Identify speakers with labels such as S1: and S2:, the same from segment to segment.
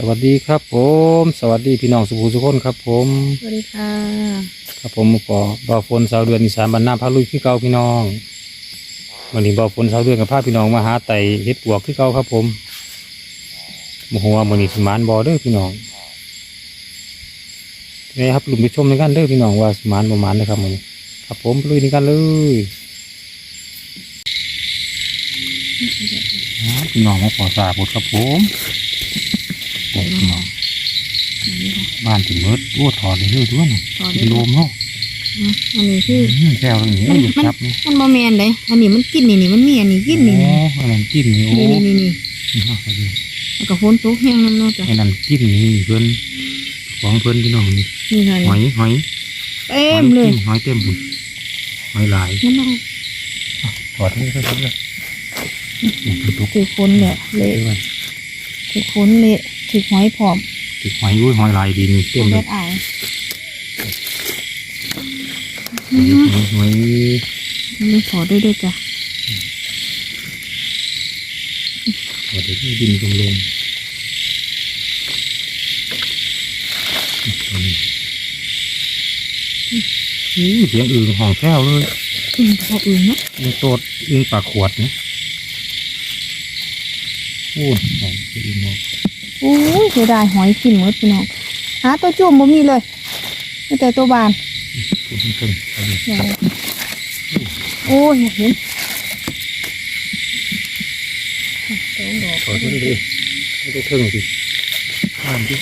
S1: สวัสดีครับผม สวัสดีพี่น้องสุภูสุคนครับผม
S2: สวัสดีค่ะ
S1: ครับผมปอบ่าวฝนสาวเดือนอีสานบรรณาพาลุยคือเก่าพี่น้องวันนี้บ่าวฝนสาวเดือนกับพาพี่น้องมาหาไต่เฮ็ดปวกคือเก่าครับผมโมโหว่ามันนี้สมานบ่เด้อพี่น้องนี่ครับลุมไปชมในกันเด้อพี่น้องว่าสมานบ่หมานนะครับมันครับผมไปลุยในกันเลยครับพี่น้องมาขอสาบดครับผม โอ้พี่น้องบ้านถึงเมิดโอ้ถอดเลยเด้อด้วยน่ะ
S2: ถอดเลย
S1: กินโลมเนาะ
S2: อืมอันนี้คือ
S1: อืมแซวอย่างนี้
S2: มัน
S1: อยู่
S2: มัน
S1: ครับนี่
S2: มันบอแมนเลยอันนี้มันกินนี่นี่มันมีอันนี้กินนี่
S1: โอ้
S2: นี่
S1: อันนั้นกินนี่โอ้
S2: นี่นี่นี่นี่
S1: นี่ฮะเอาดิ
S2: แล้วก็ฝนตกแห้งน้ำเนาะจ้ะ
S1: ไอ้นั่นกินนี่เพิ่นของเพิ่นพี่น้องนี่
S2: นี่ค่ะ
S1: หอยหอย
S2: เต็มเลย
S1: หอยเต็มบุญหอยหลาย
S2: มันเอา
S1: ถอดเลยครับเลยนี่คือตุก
S2: ถือคนแหละเละ
S1: เดี๋ยวก่อน
S2: ถือคนเละ ถือหอยผอม
S1: ติดหอยอุ้ยหอยหลายดีนี่เต็มเล
S2: เล็
S1: ย
S2: ดอาย
S1: หอยหอย
S2: มันเลยถอดด้วยด้วยจ้ะ
S1: ถอดเลยดินตรงลงอู้เสียงอื่นห้องแก้วเลย
S2: อืมพออื่นเนาะ
S1: ยังโตดอึงปากขวดนะโอ้ยหอมจะดีมาก
S2: โอ้ยเสียดายหอยกินหมดพี่น้องหาตัวจุ่มบ่มีเลยมีแต่ตัวบาน
S1: คุณเพิ่งเอาดิ
S2: เนี่ยเลยโอ้ยอยากเห็นสองดอก
S1: ขอโทษดิไม่ได้เพิ่งสิห้ามดิ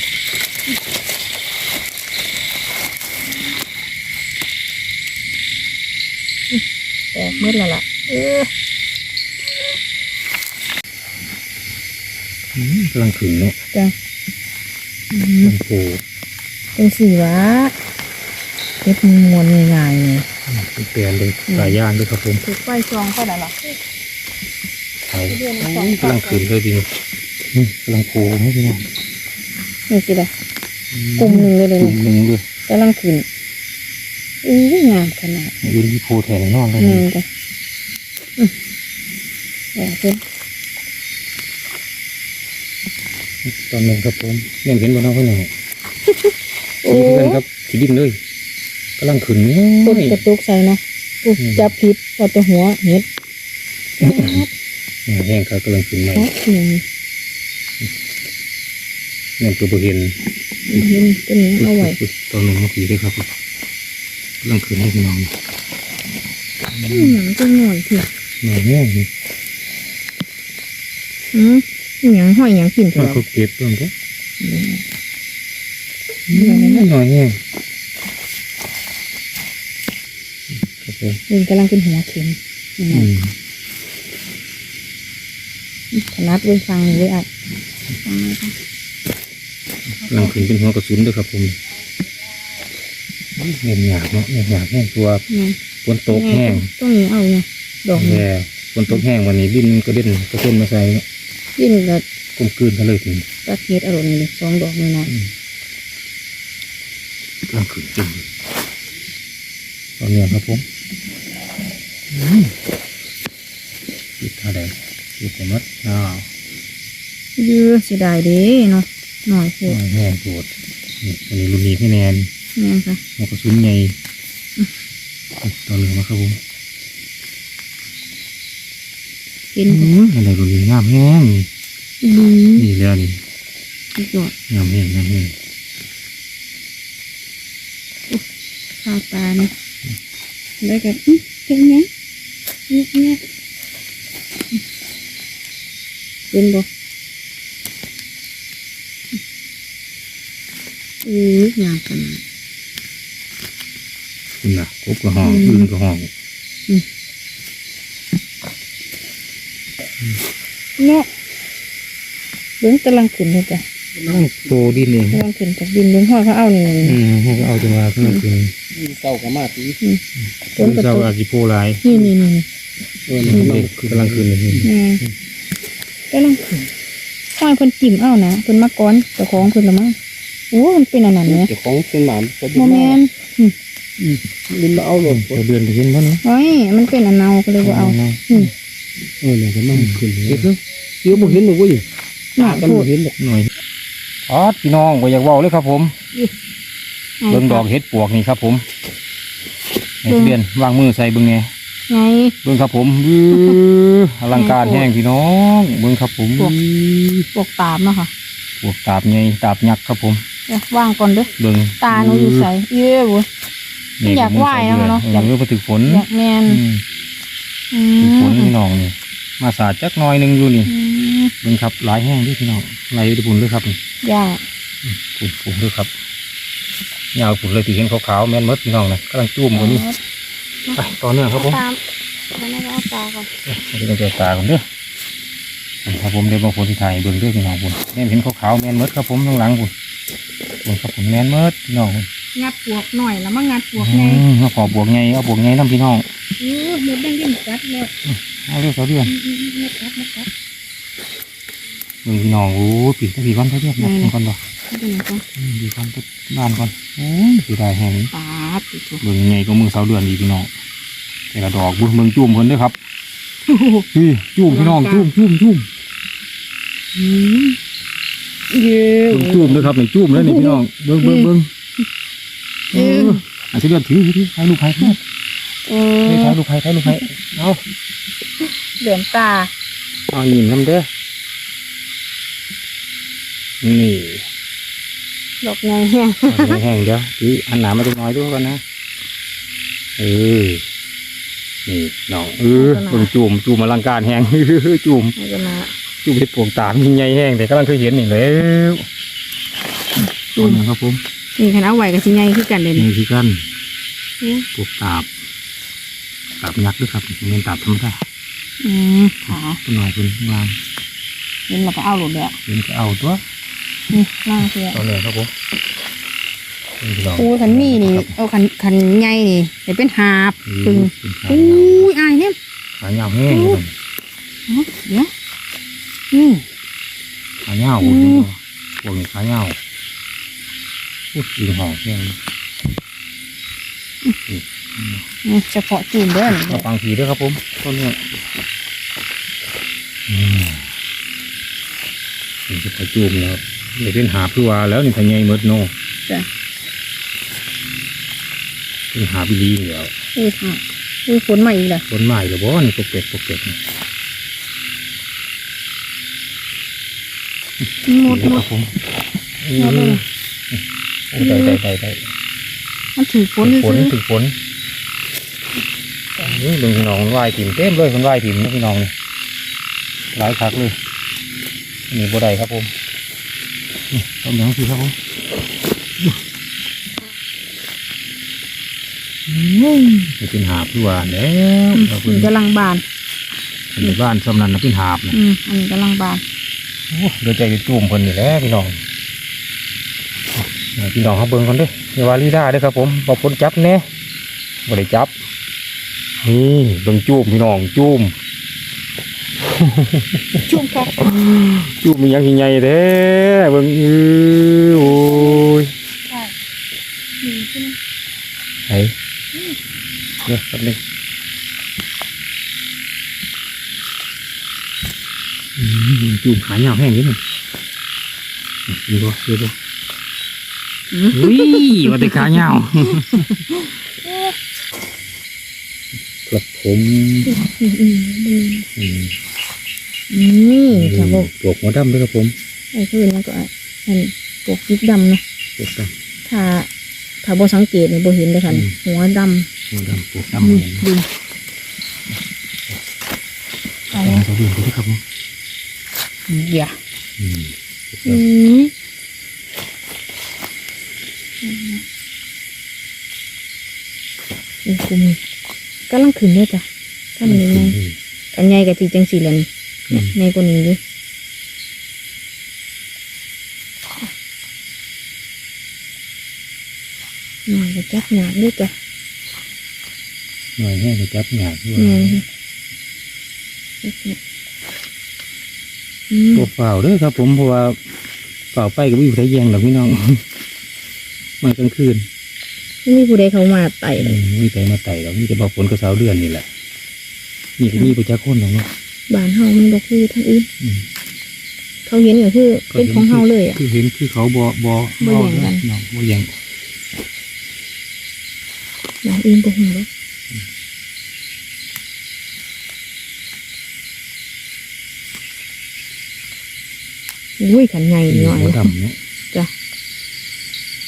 S2: แตกมืดแล้วล่ะเออ
S1: อืม กำลังขึ้นเนาะ
S2: จ้ะอืม
S1: มันโผล่
S2: เป็นสีวะเก็บมวนง่ายๆเลย
S1: เป็นแปลนเลยหลายอย่างด้วยครับผม
S2: ถูกไฟซองไปแล้วล่ะ
S1: เอาโอ้ยกำลังขึ้นเลยดินี่กำลังโผล่ไม่ใช่ไหม
S2: นี่สิเลยกลุ่มหนึ่งเลยเลย
S1: กลุ่มหนึ่งด้วย
S2: กำลังขึ้นอุ้ยงามขนาด
S1: ยืนที่โผล่แทนนอกเลย
S2: นี่จ้ะอืมแหวนขึ้น
S1: ตอนหนึ่งครับผมเนี่ยเห็นบนน้องเขาหน่อย
S2: โอ้
S1: สีเพื่อนครับสีดินเลยกำลังขึ้นเนา
S2: กดะกระตุกใส่เนาะอุ๊ยจับผิดพอจะหัวเห็ด
S1: แห้งครับกำลังขึ้นใหม่
S2: โอ้เสียง
S1: เนี่ยตัวบุเห็น
S2: เห็นตัวนี้เอาไว้
S1: ตอนหนึ่งเมื่อกี้ด้วยครับกำลังขึ้นให้พี่น้อง
S2: อืมตัวหน่อยพี่
S1: หน่อยแห้งนี่
S2: อืม อหยังห้อยอหยังกิน
S1: มั
S2: ตั
S1: น
S2: ว
S1: เขาเก็บตรงนี้
S2: อืม
S1: หน่อยแห้งครับผม
S2: นี่กำลังเป็นหัวเข็มนี่
S1: อื
S2: นะ
S1: ม
S2: ขนาดเว้ยฟังนี่เว้ยอะฟังเลยค่ะ
S1: กำลังขึ้นเป็นหัวกระสุนด้วยครับผมเงียบหยาบเนาะเงียบหยาบแห้งตัว
S2: นี่
S1: ฝนตกแห้ง
S2: ต้องนี้เอาเนี่ยดอกนี้
S1: แย่ฝนตกแห้งวันนี้ดินก็เด่นกระเซ็นมาใส่
S2: ยิ่ งแบบ
S1: กลมกลืนกันเลยทีนี้
S2: ตะเคียดอารมณ์เลยสองดอกน้อย
S1: กำลังขึ้นเต็มเลยตอนนี้ครับผมอืมปิดท่าใดปิดแต่มัดอ้าว
S2: ๆยื้อเสียดายเด้เนาะหน่อยโค
S1: ห
S2: ตร
S1: น่อยแห้งโกรธนี่อันนี้รุ่นนี้พี่แนน
S2: แม่นค่ะ
S1: หัวกระสุนใหญ่ตอนเหลืองมาครับผม
S2: กิน
S1: อืมอะไรรุ่นนี้งามแห้ง
S2: ดี
S1: นี่แล้วนี่
S2: สุดยอด
S1: งามแห้งงามแห้ง
S2: ข้าวปลาเนี่ยได้กันอื้อเป็นไงเนี่ยเนี่ยเป็นบ่อืองามขนาด
S1: คุณน่ะกบกระห้อง
S2: อืม
S1: อื่นกระห้อง
S2: เนี่ยเบิ้งกำลังขึ้นเลยจ้ะ
S1: ต้องโตดินเอง
S2: กำลังขึ้นจากดินเบิ้งห้อยเขาเอานี่
S1: อืมเขาก็เอาจังหวะขึ้นมาขึ้น
S3: เศร้ากับมาตี
S2: ต้นกระ
S1: เจ้า
S2: ตุก
S1: อาจิโพหลาย
S2: นี่นี่นี่
S3: เออ
S1: เด็กกำลังขึ้นเลย
S2: แม่กำลังขึ้นห้อยเพิ่นจิ้มเอานะเพิ่นมาก้อนเจ้าของเพิ่นละมั้งโอ้มันเป็นอันนั้นเนี่ย
S3: เจ้าของเป็นหมามก็
S2: โมแมน
S3: ลินมาเอาหลง
S1: เราเดือนไปเห็นเขาเนาะ
S2: โอ้ยมันเป็นอันเนาก็เลยว่าเอาอืม
S3: เออเนี่ยก็นั่งขึ้นเลย
S1: เด็กเนาะ
S3: เดี๋ยวบ่เห็นหนูเว้ย
S2: หน่อย
S3: กัน
S2: พู
S3: บ่
S2: ด
S3: เห็นหรอก
S1: หน่อยอ๋อพี่น้องบ่อยากเว้าเลยครับ ผมเบิ่งดอกเห็ดปวกนี่ครับ ผมให้เรียนวางมือใส่เบิ่งแหน่
S2: ไง
S1: เบิ่งครับผมอื้ออลังการแห้งพี่น้องเบิ่งครับผม
S2: ปวกปกตามเนาะค่ะ
S1: ปวกตาบใหญ่ตาบยักษ์ครับผม
S2: เดี๋ยวว่างก่อนเด้อ
S1: เบิ่ง
S2: ตาหนูอยู่ใสเย้เว้ย
S1: นี่
S2: อยากไหว้เนาะเนาะ
S1: อยากเลือกไปถึงฝน
S2: อยากแมน
S1: อืม
S2: อื
S1: ถึงฝน
S2: ม
S1: พี่น้องนี่มาสาดจักหน้อยหนึงอยู่นี่
S2: อืม
S1: เบิ่งครับหลายแห้งด้วยพี่น้องไหลไปบุญด้วยครับนี่
S2: ย่า
S1: ฝุ่นฝุ่นด้วยครับยาวฝุ่นเลยที่เห็นขาวๆแม่นหมดพี่น้องนะกำลังจุ่มกันนี่ไปต่อเนื่องครับผม
S2: ตามแล้วก็เอาตาก่อน
S1: เดี๋ยวจะตาผมเด้อครับผมเดี๋ยวบางคนที่ถ่ายเบิ่งเด้อพี่น้องผมแม่นเห็นขาวๆแม่นหมดครับผมข้างหลังผมผมครับผมแม่นหมดพี่น้องผม
S2: งัดปวกหน่อยแล้วมางัดปวก
S1: อื
S2: ไง
S1: มเอาขอบวกไงเอาบวกไงน้ำพี่น้อง
S2: เออหมดแดงยิ่งกัดแล้ว
S1: เอาเรียกเขาเดือน
S2: อืมๆๆไม่กัดไม่กัด
S1: เบิ่งพี่น้องโอ้ยปิดตะพี่ก้อนเขาเดือนนะ
S2: ไหนๆ
S1: ปิดก้อนบ่
S2: ไม่เป็นไรก่อน
S1: อืมดีก้อนตึ๊ดบ้านก่อนโอ้ยสีได้แห้ง
S2: ปาดติดตัว
S1: เบิ่งไงก็มือเสาเดือนดีพี่น้องแต่ละดอกบุ้เบิ่งจุ่มเพิ่นเด้อครับ
S2: โอ้โห
S1: พี่จุ่มพี่น้องจุ่มจุ่มจุ่ม
S2: อืมเย้
S1: เบิ่งจุ่มเด้อครับนี่จุ่มแล้วนี่พี่น้องเบิ่งเบิ่งเบิ่งเอออันที่เดือนถือถือถ่ายรูปให้เพื่อน
S2: เอ
S1: เฮ้ย
S2: อ
S1: ถ่ายรูปให้ถ่ายรูปให้เอา
S2: เหลือมตา
S1: เอาหยินน้ำเด้อนี่
S2: ดอกไงแห้ง
S1: เอาแห้งๆเดี๋ยวถืออันหนามาจักหน่อยด้วยกันนะเออนี่น้องเออเบิ่งจุ่มจุ่มอลังการแห้ง จุ่ม
S2: ไม่เป็นไร
S1: จุ่มเห็ดปวงตามยิ่งใหญ่แห้งแต่กำลังเคยเห็นนี่แล้วจุ่มครับผม
S2: นี่คณะไหวกับสิไงคือกันเลย
S1: นี่
S2: นี่
S1: คือกัน
S2: อืม
S1: ปวกตาบ ตาบยักษ์ด้วยครับเงินตาบธรรมดา
S2: อืมขา
S1: ตัวหน่อยเป็นข้างล่าง
S2: เห็นเราก็เอาหลุดเลยอะ
S1: เป็นก็เอาตัว
S2: นี่น่าเสีย
S1: ตัวเลยครับผมนี่พี่น้ง
S2: อู้ขันมีนี่เอาขันขันใหญ่นี่เดี๋ยวเป็นหาบ
S1: อื
S2: ปึง
S1: มเป็นขา
S2: อู้
S1: ยาวย
S2: อายเนี่ย
S1: ขายาวแห้ง
S2: อู้
S1: ครับ
S2: เดี๋ยวนี่
S1: ขายาว
S2: อืม
S1: พวกนี้ขายาวพูดยิงหอมแห้ง
S2: นี่ เฉพาะจูนเด้อนี่
S1: มาฟังผีด้วยครับผมต้นเนี้ยอืมนี่จะไปจูมแล้วเดี๋ยวเป็นหาบคือว่าแล้วนี่พญายมดโน
S2: จ้ะ
S1: เป็นหาบิลีนี่แล้ว
S2: อุ้ยหาบอุ้ยฝนมาอีกแล้ว
S1: บนไม้หรือบ่นี่ปกเป็ดปกเป็ดนี่
S2: หมดหม
S1: ครั
S2: ด
S1: บผม
S2: หมดเลย
S1: โอ้ได้ได้ได้ได้
S2: มันถือฝน
S1: ถึงฝน
S2: ซื้อ
S1: ถึงฝน นี่เบิ่งพี่น้องมันว่ายถิ่มเต็มเลยมันว่ายถิ่มนะพี่น้องนี่หลายคักเลยนี่บ่ได้ครับผมนี่ต้นเหลืองสิครับผมจะเป็นหาบคือว่าแล้ว
S2: อืม
S1: เรา
S2: อั
S1: เป็น
S2: นนี้กำลังบาน
S1: ในบ้านสำนันนะเป็นหาบนะ
S2: อืมอันนี้กำลังบาน
S1: โอ้เดี๋ยวใจจะจุ่มคนนี่แหละพี่น้องเอาพี่น้องเขาเบิ่งคนเด้ออย่าว่าลีลาเด้อครับผมบอกคนจับแน่บ่ได้จับ นี่เบิ่งจุ่มพี่น้องจุ่ม
S2: ชุ่มครับ
S1: จุ่มมีหยังใหญ่ๆแท้เบิ่งเออโอ้ย
S2: ใช่นี่ขึ้น
S1: ไหนเดี๋ยวแป๊บนึงอืมจุ่มขายาวแห้งนิดหนึงดูดูดูดู
S2: อืม
S1: อุ้ยว่าแต่ขายาว ครับผม
S2: อืมอืมอืม
S1: อืม
S2: นี่ถ้าบอก
S1: ปลวกหัวดำด้วยครับผม
S2: ไอ้คืนมันก็อันปกยิกดำเนาะ
S1: ปลวกดำ
S2: ถ้าถ้าบ่สังเกตเนี่ยบ่เห็นเลยค่ะนี่หัวดำ
S1: หัวดำปลวกำดำ
S2: นี่
S1: เห็นไหม
S2: ดูเอา
S1: ลองตัวดียวดูครับผม
S2: เหี้ย
S1: อืม
S2: อืมนี่คุม กำลังขึ้นด้วยจ้ะถ้ามันยังไงอันใหญ่กับจีจังสีแล้วนี่เนี่ยในกว่านี้ดิหน่อยจะจับหยาบด้วยจ้ะ
S1: หน่อยแห้งจะจับหยาบด้วย
S2: เนี่ยอืม
S1: ตัวเปล่าเด้วยครับ ผมเพราะว่าเปล่าไปกับวิวไทยแยงหรอกพี่น้องมันกลางคืน
S2: ไม่มีผู้ใดเข้ามาไต่
S1: อื
S2: เลย
S1: มมีแต่มาไต่หรอกมีแต่บอกฝนกับสาวเดือนนี่แหละนี่ก็มีประชาคนหรอกเนาะ
S2: บ้านเฮามันบ่คือทางอื่น
S1: อืม
S2: เขาเห็นก็คือเป็นของเฮาเลยอะ
S1: คือเห็นคือเขาบ่บ่
S2: บ่แย่งกัน
S1: เนาะบ่แย่ง
S2: นะอินบ่ฮู้แล้วอุ้ยขันใหญ่หน่อย
S1: หัวดำเนาะ
S2: จ้ะ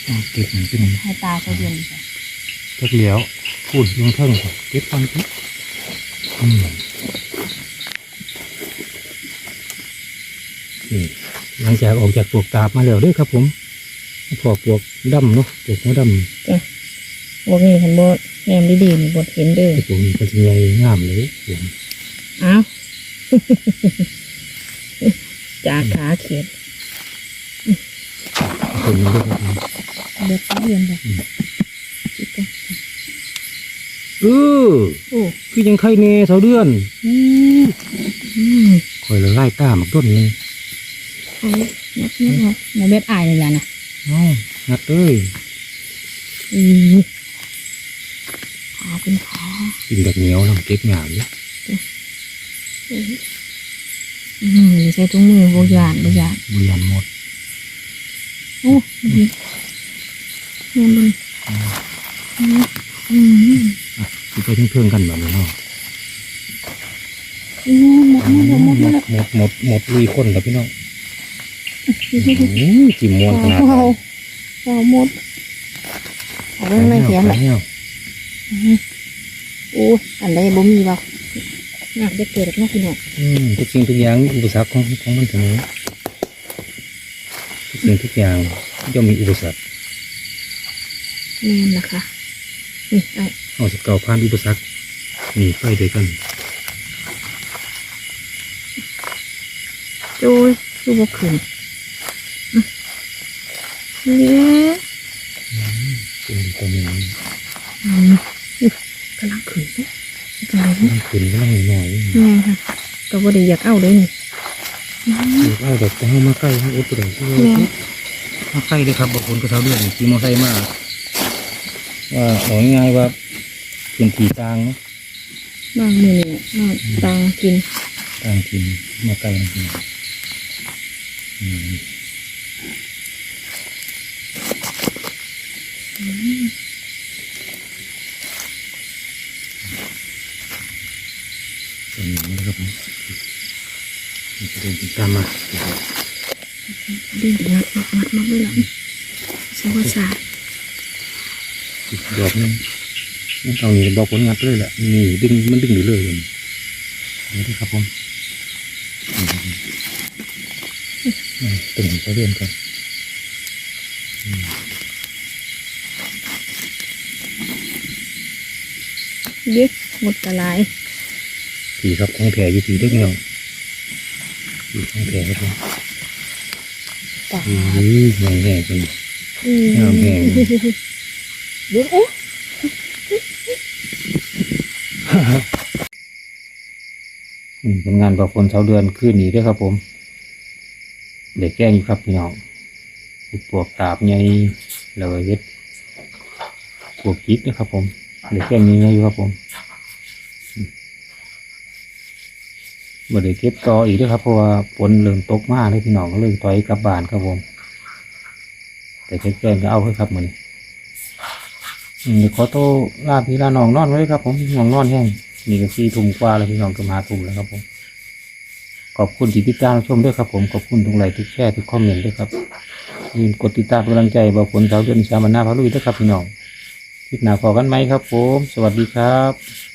S1: เอาเก็บมันเป็น
S2: ให้ตาเขาเดือนจ้ะ
S1: เล็กเหลียวพูดลงเทิงก่อนเก็บฟันทิอืมนี่หลังจากออกจากปลวกตาบมาแล้วเด้วยครับผมพอปลวกดำเนาะปลวกหัวดำ
S2: บอกนี่ขันบ่แนมดีๆนี่บ่เห็นเด้อ
S1: ไอ้พวกนี้ก็จะใหญ่งามเลยผม
S2: อ้าวจากขาเขียด
S1: คนนี้ด้วยครับผม
S2: เด็กเรียนแบบ
S1: เออ
S2: โอ้
S1: คือยังไข่เนเท่าเดือน
S2: อืมอืม
S1: คอยละไล่ตาหมักต้นหนึง
S2: เอานับนับนับหมูเบ็ดอายนี่แหละนะ
S1: เอ้างัดเลย
S2: อืมขาเป็นขา
S1: กินแบบเหนียวน้ำเก็บงามเลย
S2: อืมนี่ใส่ถุงมือโบยานโบยาน
S1: บุยันหมด
S2: โอ้ ดีเงินบนอืมอืม
S1: อะสิไปเพื่อนๆกันแบบนี้เนาะ
S2: โอ้หมดหมดหมดหมด
S1: หมดหมดหมดลุยคนแล้วพี่น้องอ้ยจิ้มมวนขนาด
S2: ว้าวว้าวหมดเอาไว้ไม่แขน
S1: ไป
S2: เลย
S1: เนี่ย
S2: โอ้อันใดบ่มีบ่น่าจะเกิดกับน้องพี่น้อง
S1: อืมทุกสิ่งทุกอย่างมีอุปสรรคของของมันเสมอทุกสิ่งทุกอย่างย่อมมีอุปสรรค
S2: นี่นนะคะนี่ไอ้
S1: เอาสิเก่าผ่านอุปสรรคหนีไปด้วยกัน
S2: โจ้ยคือบ่ขึ้นอืมเนี่ย
S1: เป็นตัวนี้
S2: อืมอุ๊ยกำลังขึ้นเนอะจังเลย
S1: มันขึ้นก็ต้องหน่อย
S2: แม่ค่ะก็บ่ได้อยากเอาเลยนี่อืม
S1: ๆเอาแบบจะให้มาใกล้ให้อุดตัวเดียว
S2: แม่
S1: มาใกล้เลยครับบางคนก็เท่าเดือนขี่มอไซค์มา ว่าเอาง่ายๆว่าพื้นที่ต่างเนาะ
S2: บางมือนี่นอนตางกิน
S1: ต่างถิ่นมาใกล้จริงอืมตัวนี้นะครับผมนี่จะเดินตามมา
S2: ดึงงัดมัดมัดมัดไว้หลังสวัสดิ์ศาสตร์
S1: อีก ดอกหนึงนี่เอานี่บอกผลงานไปเลยแหละนี่ดึงมันดึงอยู่เลยเลยนี่ด้วยครับผมอืมอืมตึงไปเรื่อยกันอืม
S2: เย็กหมดกระลาย
S1: ผีครับของแผลอยู่ผีได้ยังผีของแผลครับผม
S2: ป่า
S1: อือแง่แง่จริง
S2: อืม
S1: งามแพง
S2: เดี๋ยวโอ้
S1: ผลงานบอกฝนเสาเดือนคืนนี้ด้วยครับผมเด็กแก้งอยู่ครับพี่น้องปวกตาบไงแล้วเฮ็ดปวกจิกด้วยครับผมเด็กแก้งยังไงอยู่ครับผมมบ่ได้เก็บต่ออีกด้วยครับเพราะว่าฝนเริ่มตกมากเลยพี่น้องก็เลยถอยกลับบ้านครับผม แต่แก้งก็เอาไว้ครับมือนี้ เดี๋ยวขอโต้ลาพี่ลาน้องนอนไว้ครับผมน้องนอนแห้งนี่ก็สี่ทุ่มกว่าแล้วพี่น้องก็มาทุ่มแล้วครับผม ขอบคุณที่ติดตามชมด้วยครับผม ขอบคุณทุกไลค์ทุกแชร์ทุกคอมเมนต์ด้วยครับยืนกดติดตามเป็นกำลังใจบอกผลสาวเดือนสามันหน้าพะลุยด้วยครับพี่น้องคลิปหน้าพอกันไหมครับผม สวัสดีครับ